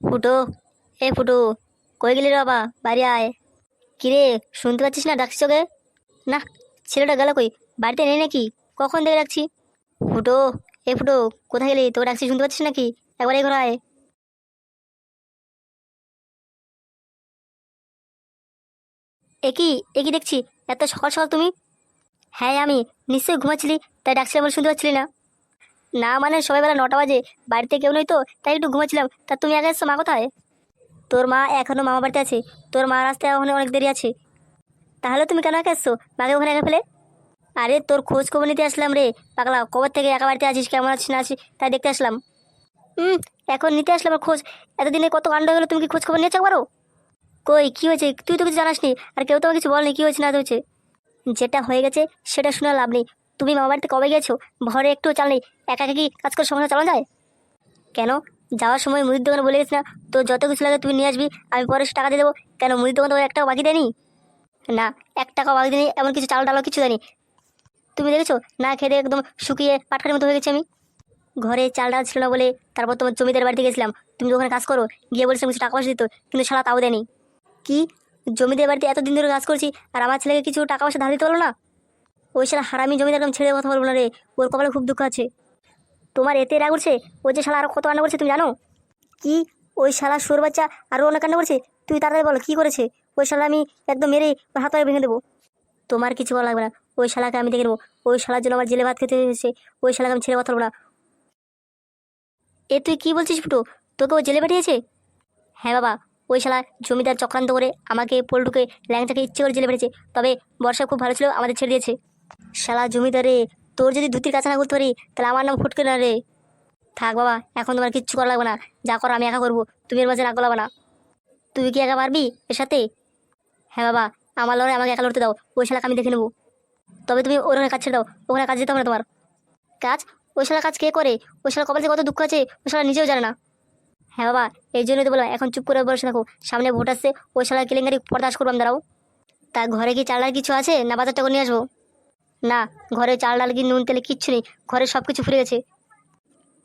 ফুটো, এ ফুটো, কই গেলি রে বাবা? বাড়ি আয়। কিরে শুনতে পাচ্ছিস না ডাকছিস ওকে? না, ছেলেটা গেল কই? বাড়িতে নেই নাকি? কখন দেখে ডাকছি? ফুটো, এ ফুটো, কোথায় গেলি? তোকে ডাকছি, শুনতে পাচ্ছিস নাকি? একবার এই ঘরে আয়। একই একই দেখছি? এত সকাল সকাল তুমি? হ্যাঁ আমি নিশ্চয়ই ঘুমাচ্ছিলি, তাই ডাকছিলাম বলে শুনতে পাচ্ছিলি না। না মানে সবাই বেলা নটা বাজে, বাড়িতে কেউ নেই তো, তাই একটু ঘুমাচ্ছিলাম। তা তুমি আগে এসছো মা কোথায়? তোর মা এখনও মামা বাড়িতে আছে, তোর মা রাস্তায় ওখানে অনেক দেরি আছে। তাহলে তুমি কেন একা এসছো মাকে ওখানে একা ফেলে। আরে তোর খোঁজ খবর নিতে আসলাম রে, পাগলা কবর থেকে একা বাড়িতে আছিস, কেমন আছিস, না আছিস, তাই দেখতে আসলাম। হুম এখন নিতে আসলাম আর খোঁজ, এতদিনে কত কাণ্ড হলো, তুমি কি খোঁজ খবর নিয়েছো একবারও? কই, কী হয়েছে? তুই তো কিছু জানাসনি, আর কেউ তো আমাকে কিছু বলনি, কি হয়েছে, না হয়েছে? যেটা হয়ে গেছে, সেটা শুনে লাভ নেই। তুমি মামা বাড়িতে কবে গেছো? ঘরে একটু চাল নেই। একা একা কি কাজ করে সংসার চালানো যায়? কেন? যাওয়ার সময় মুদির দোকানে বলে গেছি না তো যত কিছু লাগে তুমি নিয়ে আসবি, আমি পরে টাকা দিয়ে দেবো। কেন মুদির দোকানে তো এক টাকা বাকি দেয়নি? না, এক টাকা বাকি দেয়নি, এমন কিছু চাল ডালও কিছু দেয়নি। তুমি দেখেছ? না খেতে একদম শুকিয়ে পাটকারের মতো হয়ে গেছি আমি। ঘরে চাল ডাল ছিল না বলে তারপর তোমার জমিদার বাড়িতে গেছিলাম। তুমি তো ওখানে কাজ করো, গিয়ে বলছিলাম কিছু টাকা পয়সা দিত, কিন্তু সারা তাও দেয়নি। কি? জমিদার বাড়িতে এতদিন ধরে কাজ করছি, আর আমার ছেলেকে কিছু টাকা পয়সা ধার দিতে পারল না? ওই শালা হারামি জমিদার একদম ছেড়ে কথা বলব না রে। ওর কপালে খুব দুঃখ আছে। তোমার এতে রাগ উঠছে? ওই যে শালা আরও কত কান্না করছে তুমি জানো? কি? ওই শালা সুর বাচ্চা আরও অনেক কান্না করছে? তুই তাড়াতাড়ি বলো, কি করেছে? ওই শালা আমি একদম মেরে হাত পায়ে ভেঙে দেবো। তোমার কিছু বলা লাগবে না। ওই শালাকে আমি দেখে নেব। ওই শালার জন্য আমার জেলে ভাত খেতে হয়েছে। ওই শালাকে আমি ছেড়ে কথা বলব না। এ তুই কি বলছিস ফুটো? তোকে ও জেলে পাঠিয়েছে? হ্যাঁ বাবা, ওই শালা জমিদার চক্রান্ত করে আমাকে পল্টুকে ল্যাংটাকে ইচ্ছে করে জেলে পেটেছে তবে বর্ষা খুব ভালো ছিল, আমাদের ছেড়ে দিয়েছে। শালা জমিদারে, তোর যদি ধুতির কাছে না করতে পারি, তাহলে আমার নাম ফুটকে না রে। থাক বাবা, এখন তোমার কিচ্ছু করা লাগবে না। যা করো, আমি একা করব। তুমি এর মাঝে রাগ গলাবে না। তুই কি একা পারবি এর সাথে? হ্যাঁ বাবা, আমার লড়াই আমাকে একা লড়তে দাও। ওই শালাকে আমি দেখে নেব। তবে তুমি ওর ওখানে কাজ ছেড়ে দাও। ওখানে কাজ যেতে হবে না তোমার। কাজ? ওই শালা কাজ কে করে? ওই শালা কপালে যে কত দুঃখ আছে? ওই শালা নিজেও জানে না। হ্যাঁ বাবা, এই জন্যই তো বললাম, এখন চুপ করে বসে থাকো। সামনে ভোট আসছে, ওই শালা কেলেঙ্গারি পর্দাস করবাম দাঁড়াও। তা ঘরে কি চালার কিছু আছে, না বাজারটা করে নিয়ে আসব? না, ঘরে চাল, ডাল কি নুন, তেলে কিচ্ছু নেই। ঘরে সব কিছু ফুরে গেছে।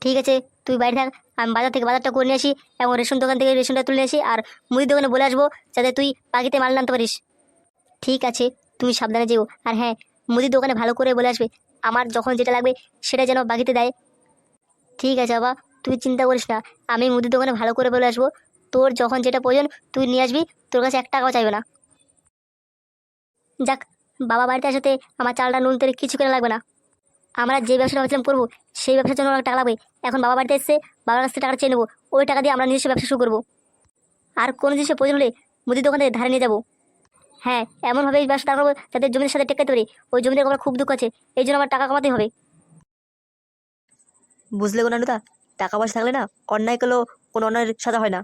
ঠিক আছে, তুই বাইরে থাক, আমি বাজার থেকে বাজারটা করে নিয়ে আসি এবং রেশন দোকান থেকে রেশনটা তুলে আসি আর মুদির দোকানে বলে আসব যাতে তুই পাখিতে মাল আনতে পারিস। ঠিক আছে, তুমি সাবধানে যেও। আর হ্যাঁ মুদির দোকানে ভালো করে বলে আসবে। আমার যখন যেটা লাগবে সেটা যেন বাকিতে দেয়। ঠিক আছে বাবা, তুই চিন্তা করিস না, আমি মুদির দোকানে ভালো করে বলে আসব। তোর যখন যেটা প্রয়োজন তুই নিয়ে আসবি, তোর কাছে এক টাকাও চাইবে না। যাক বাবা বাড়িতে আসাতে আমার চালটা নুন তেলে কিছু কেনা লাগবে না। আমরা যে ব্যবসাটা ভাবছিলাম করব সেই ব্যবসার জন্য অনেক টাকা লাগবে। এখন বাবা বাড়িতে এসে বাবার কাছ থেকে টাকা চেয়ে নেব। ওই টাকা দিয়ে আমরা নিজস্ব ব্যবসা শুরু করব। আর কোনো জিনিসের প্রয়োজন হলে মুদির দোকান থেকে ধারে নিয়ে যাব। হ্যাঁ এমনভাবে এই ব্যবসা করব যাতে জমির সাথে টেকাতে পারি ওই জমিতে আমার খুব দুঃখ আছে। এই জন্য আমার টাকা কমাতেই হবে। বুঝলে গো নানুদা টাকা পয়সা থাকলে না অন্যায় করলেও কোনো অন্যায়ের সাজা হয় না।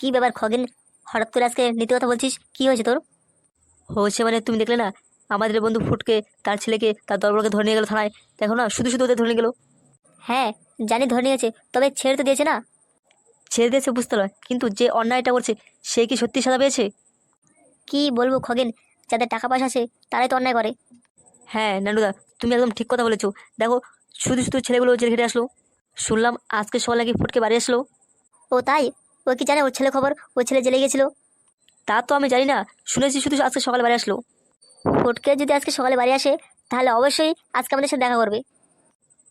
কি ব্যাপার খগেন? হঠাৎ করে আজকে নীতি কথা বলছিস? কি হয়েছে তোর? হয়েছে মানে তুমি দেখলে না? আমাদের বন্ধু ফুটকে তার ছেলেকে তার দরবারকে ধরে নিয়ে গেলো থানায়। দেখো না শুধু শুধু ওদের ধরে নিয়ে গেলো। হ্যাঁ জানি ধরে নিয়েছে তবে ছেড়ে তো দিয়েছে না। ছেড়ে দিয়েছে বুঝতে পারো কিন্তু যে অন্যায়টা করছে সে কি সত্যি সাজা পেয়েছে? কি বলব খগেন যাদের টাকা পয়সা আছে তারাই তো অন্যায় করে। হ্যাঁ নানুদা তুমি একদম ঠিক কথা বলেছ। দেখো শুধু শুধু ছেলেগুলো জেল ঘেটে আসলো। শুনলাম আজকে সকালে নাকি ফুটকে বাড়ি আসলো। ও তাই? ও কি জানে ওর ছেলে খবর? ও ছেলে জেলে গেছিল তা তো আমি জানি না। শুনেছি শুধু আজকে সকালে বাড়ি আসলো। ফটকে যদি আজকে সকালে বাড়ি আসে, তাহলে অবশ্যই আজকে আমাদের সাথে দেখা করবে।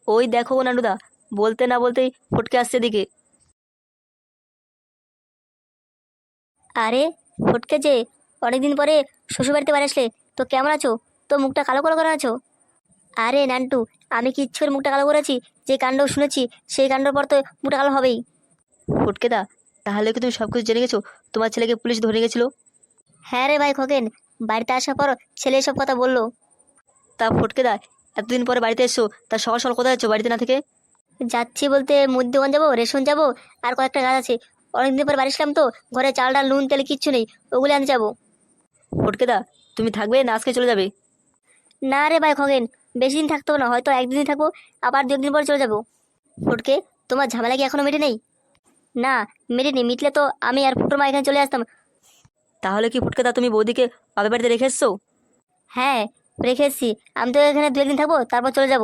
ওই দেখো নানুদা, বলতে না বলতেই ফুটকে আসছে দিকে আরে, ফটকে যে, অনেকদিন পরে শ্বশুরবাড়িতে বাড়ি আসলে, তো কেমন আছো? তো মুখটা কালো কালো করে আছো? আরে নান্টু, আমি কি ইচ্ছে মুখটা কালো করেছি? যে কাণ্ড শুনেছি, সেই কাণ্ডর পর তো মুখটা কালো হবেই। ফুটকে দা তাহলে কি তুমি সব কিছু জেনে গেছো? তোমার ছেলেকে পুলিশ ধরে গেছিল? হ্যাঁ রে ভাই খোকেন বাড়িতে আসার পর ছেলে সব কথা বলল। তা ফটকে দা এতদিন পরে বাড়িতে এসছো তা সকাল সকাল কোথায় আছো বাড়িতে না থেকে? যাচ্ছি বলতে মুদি দোকান যাব রেশন যাব আর কয়েকটা গাছ আছে। অনেকদিন পর বাড়ি আসলাম তো ঘরে চাল ডাল নুন তেল কিচ্ছু নেই ওগুলো আনতে যাব। ফটকে দা তুমি থাকবে না আজকে চলে যাবে? না রে ভাই খগেন বেশি দিন থাকতো না হয়তো একদিনই থাকব আবার দু একদিন পর চলে যাব। ফুটকে তোমার ঝামেলা কি এখনও মেটে নেই? না মেটেনি মিটলে তো আমি আর ফুটোর মা এখানে চলে আসতাম। তাহলে কি ফটকে দা তুমি বৌদিকে বাপের বাড়িতে রেখে এসছো? হ্যাঁ রেখে এসছি। আমি তো এখানে দু একদিন থাকব তারপর চলে যাব।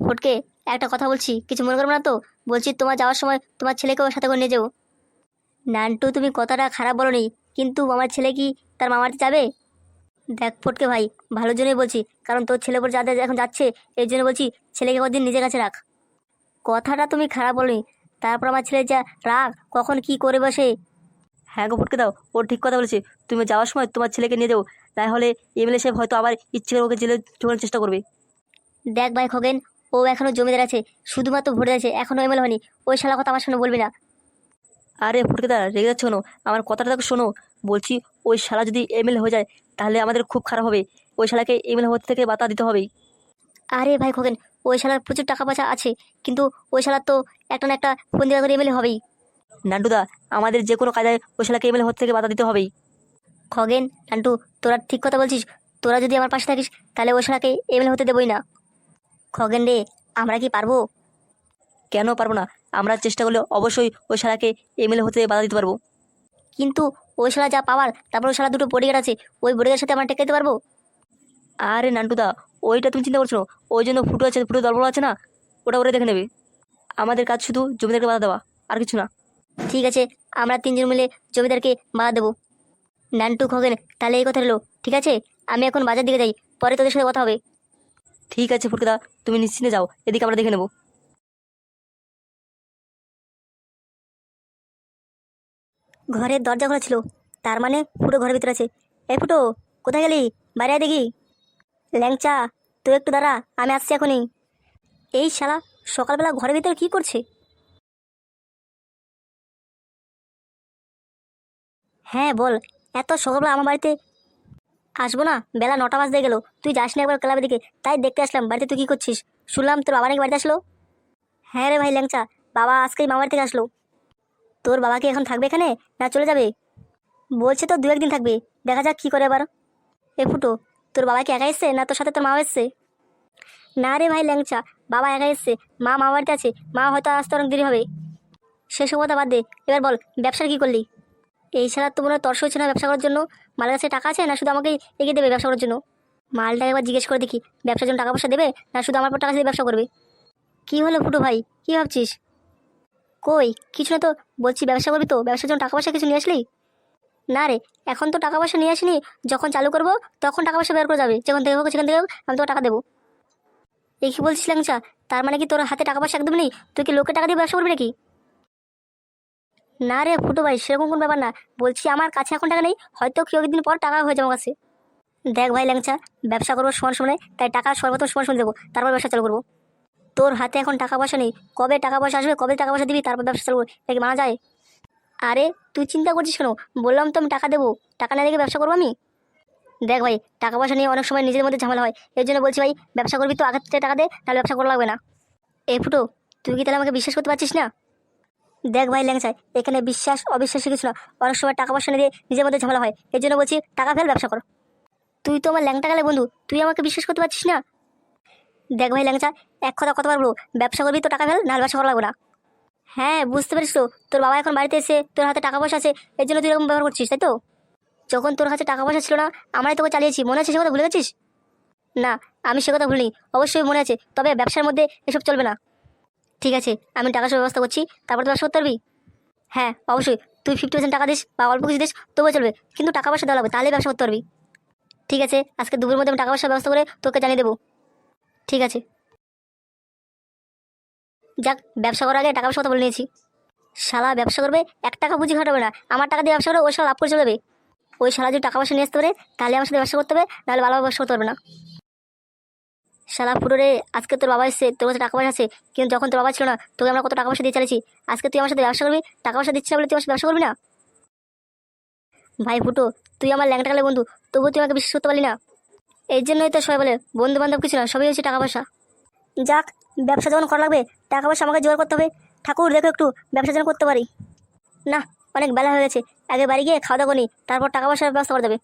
ফুটকে একটা কথা বলছি কিছু মনে করব না তো? বলছি তোমার যাওয়ার সময় তোমার ছেলেকেও সাথে করে নিয়ে যাব। নান্টু তুমি কথাটা খারাপ বলনি কিন্তু আমার ছেলে কি তার মামাতে যাবে? দেখ ফটকে ভাই ভালোর জন্যই বলছি কারণ তোর ছেলে উপর যাদের এখন যাচ্ছে এই জন্য বলছি ছেলেকে কদিন নিজের কাছে রাখ। কথাটা তুমি খারাপ বলনি তারপর আমার ছেলে যা রাগ কখন কি করে বসে? হ্যাঁ গো ফটকে দাও ও ঠিক কথা বলেছে। তুমি যাওয়ার সময় তোমার ছেলেকে নিয়ে যাও তাই হলে এমএলএ সাহেব হয়তো আবার ইচ্ছে করে ওকে জেলে ঢোকানোর চেষ্টা করবে। দেখ ভাই খগেন ও এখনও জমিদার আছে শুধুমাত্র ভোটে আছে এখনও এমএল হয়নি। ওই শালা কথা আমার সামনে বলবি না। আরে ফটকে দা রেগে যাচ্ছ শোনো আমার কথাটা দেখো শোনো। বলছি ওই শালা যদি এমএলএ হয়ে যায় তাহলে আমাদের খুব খারাপ হবে। ওই শালাকে এমএলএ হতে থেকে বাতা দিতে হবেই। আরে ভাই খগেন ওই শালার প্রচুর টাকা পয়সা আছে কিন্তু ওই শালার তো একটা না একটা ফোন দেওয়া করে এমএলএ হবেই। নান্টুদা আমাদের যে কোনো কাজে ওই শালাকে এমএলএ হতে থেকে বাতা দিতে হবেই। খগেন নান্টু তোরা ঠিক কথা বলছিস তোরা যদি আমার পাশে থাকিস তাহলে ওই শালাকে এমএলএ হতে দেবই না। খগেন রে আমরা কি পারব? কেন পারব না? আমরা চেষ্টা করলে অবশ্যই ওই শালাকে এমএলএ হতে বাধা দিতে পারব। কিন্তু ওই শালা যা পাওয়ার তারপর ওই শালা দুটো বডিগার্ড আছে ওই বডিগার্ডের সাথে আমরা টেকাইতে পারব? আরে নান্টুদা ওইটা তুমি চিন্তা করছ? ওই জন্য ফুটো আছে, ফুটো দলবল আছে না? ওটা ওরা দেখে নেবে। আমাদের কাজ শুধু জমিদারকে বাধা দেওয়া, আর কিছু না। ঠিক আছে, আমরা তিনজন মিলে জমিদারকে বাধা দেবো। নান্টু, খগেন, তাহলে এই কথা হলো ঠিক আছে? আমি এখন বাজার দিকে যাই, পরে তোদের সাথে কথা হবে। ঠিক আছে ফুটকেদা তুমি নিশ্চিন্তে যাও, এদিকে আমরা দেখে নেব। ঘরের দরজা খোলা ছিল, তার মানে ফুটো ঘরের ভিতরে আছে। এ ফুটো, কোথায় গেলি? বাইরে দেখি। ল্যাংচা, তুই একটু দাঁড়া, আমি আসছি এখনই। এই শালা, সকালবেলা ঘরের ভিতরে কি করছে? হ্যাঁ বল, এত সকালবেলা আমার বাড়িতে আসব না? বেলা নটা বাজতে গেল, তুই যাস না একবার ক্লাবের দিকে। তাই দেখতে আসলাম, বাড়িতে তুই কী করছিস? শুনলাম তোর বাবা নাকি বাড়িতে আসলো। হ্যাঁ রে ভাই ল্যাংচা, বাবা আজকেই মামার থেকে আসলো। তোর বাবা কি এখন থাকবে এখানে, না চলে যাবে? বলছে তো দু একদিন থাকবে, দেখা যাক কি করে এবার এ ফুটো তোর বাবা কি একা এসছে না তোর সাথে তোর মা এসছে? না রে ভাই ল্যাংচা, বাবা একা এসছে, মা মা বাড়িতে আছে, মা হয়তো আসতে অনেক দেরি হবে। সেসব কথা বাদ দে, এবার বল ব্যবসার কি করলি? এই ছাড়া তো মনে হয় তর্স হচ্ছে না ব্যবসা করার জন্য। মালের কাছে টাকা আছে না শুধু আমাকে এগিয়ে দেবে ব্যবসা করার জন্য? মালটা একবার জিজ্ঞেস করে দেখি, ব্যবসার জন্য টাকা পয়সা দেবে না শুধু আমার পর টাকা দিয়ে ব্যবসা করবে? কি হলো ফুটো ভাই, কি ভাবছিস? কই, কিছু না তো, বলছি ব্যবসা করবি তো? ব্যবসার জন্য টাকা পয়সা কিছু নিয়ে আসলি? না রে, এখন তো টাকা পয়সা নিয়ে আসিনি, যখন চালু করব তখন টাকা পয়সা বের করে যাবে, যখন থেকে হোক সেখান থেকে হোক আমি তোকে টাকা দেবো। এই কি বলছিস ল্যাংচা? তার মানে কি তোর হাতে টাকা পয়সা একদম নেই? তুই কি লোকে টাকা দিয়ে ব্যবসা করবি নাকি? না রে ফুটো ভাই, সেরকম কোনো ব্যাপার না। বলছি আমার কাছে এখন টাকা নেই, হয়তো কেউ একদিন পর টাকা হয়ে যাবে আমার কাছে। দেখ ভাই ল্যাংচা, ব্যবসা করব সমান সমানে, তাই টাকা সর্বপ্রথম সমান সমান দেবো, তারপর ব্যবসা চালু করব। তোর হাতে এখন টাকা পয়সা নেই, কবে টাকা পয়সা আসবে, কবে টাকা পয়সা দিবি, তারপর ব্যবসা চালু করব। এটা কি মানা যায়? আরে, তুই চিন্তা করছিস কেন? বললাম তো আমি টাকা দেবো। টাকা না রেখে ব্যবসা করব আমি? দেখ ভাই, টাকা পয়সা নিয়ে অনেক সময় নিজের মধ্যে ঝামেলা হয়। এর জন্য বলছি ভাই, ব্যবসা করবি তো আগের থেকে টাকা দে তাহলে ব্যবসা করা লাগবে না। এ ফুটো, তুই কি তাহলে আমাকে বিশ্বাস করতে পারছিস না? দেখ ভাই ল্যাংচাই এখানে বিশ্বাস অবিশ্বাসী কিছু না। অনেক সময় টাকা পয়সা নিয়ে নিজের মধ্যে ঝামেলা হয়। এর জন্য বলছি, টাকা ফেল, ব্যবসা কর। তুই তো আমার ল্যাংটা গেলে বন্ধু, তুই আমাকে বিশ্বাস করতে পারছিস না? দেখ ভাই ল্যাংচা, এক কথা কত পারব ব্যবসা করবি তো টাকা ফেল, নাহলে ব্যবসা করা লাগবে না। হ্যাঁ বুঝতে পারিস তো। তোর বাবা এখন বাড়িতে এসে তোর হাতে টাকা পয়সা আছে, এর জন্য তুই এরকম ব্যবহার করছিস, তাই তো? যখন তোর কাছে টাকা পয়সা ছিল না, আমরাই তোকে চালিয়েছি। মনে আছে সে কথা ভুলে গেছিস? না, আমি সে কথা ভুলিনি। অবশ্যই মনে আছে, তবে ব্যবসার মধ্যে এসব চলবে না। ঠিক আছে, আমি টাকা সব ব্যবস্থা করছি, তারপর তো ব্যবসা করতে পারবি হ্যাঁ অবশ্যই। তুই ফিফটি পার্সেন্ট টাকা দিস বা অল্প কিছু দিস, তবুও চলবে। কিন্তু টাকা পয়সা দেওয়া লাগবে, তাহলেই ব্যবসা করতে পারবি। ঠিক আছে, আজকে দুপুরের মধ্যে আমি টাকা পয়সার ব্যবস্থা করে তোকে জানিয়ে দেবো। ঠিক আছে। যাক, ব্যবসা করার আগে টাকা পয়সা কথা বলে নিয়েছি। শালা, ব্যবসা করবে? এক টাকা বুঝি খাটাবে না। আমার টাকা দিয়ে ব্যবসা করে, ওই শালা লাভ করে চলে যাবে। ওই শালা যদি টাকা পয়সা নিয়ে আসতে পারে, তাহলে আমার সাথে ব্যবসা করতে হবে, নাহলে ভালোভাবে ব্যবসা করতে পারবে না। শালা, পুরো রে, আজকে তোর বাবা এসছে, তোর কাছে টাকা পয়সা আছে, কিন্তু যখন তোর বাবা ছিল না, তোকে আমরা কত টাকা পয়সা দিয়ে চালিয়েছি? আজকে তুই আমার সাথে ব্যবসা করবি? টাকা পয়সা দিচ্ছি না বলে তুই আমার সাথে ব্যবসা করবি না? ভাই ফুটো, তুই আমার ল্যাংটা গেলে বন্ধু, তবুও তুই আমাকে বিশ্বাস করতে পারলি না। এর জন্যই তো সবাই বলে বন্ধু বান্ধব কিছু না, সবই হচ্ছে টাকা পয়সা। যাক, ব্যবসা যখন করা লাগবে, টাকা পয়সা আমাকে জোগাড় করতে হবে। ঠাকুর, দেখো একটু, ব্যবসা যেন করতে পারি। না, অনেক বেলা হয়ে গেছে। আগে বাড়ি গিয়ে খাওয়া দাওয়া করি তারপর টাকা পয়সার ব্যবস্থা করে দেবে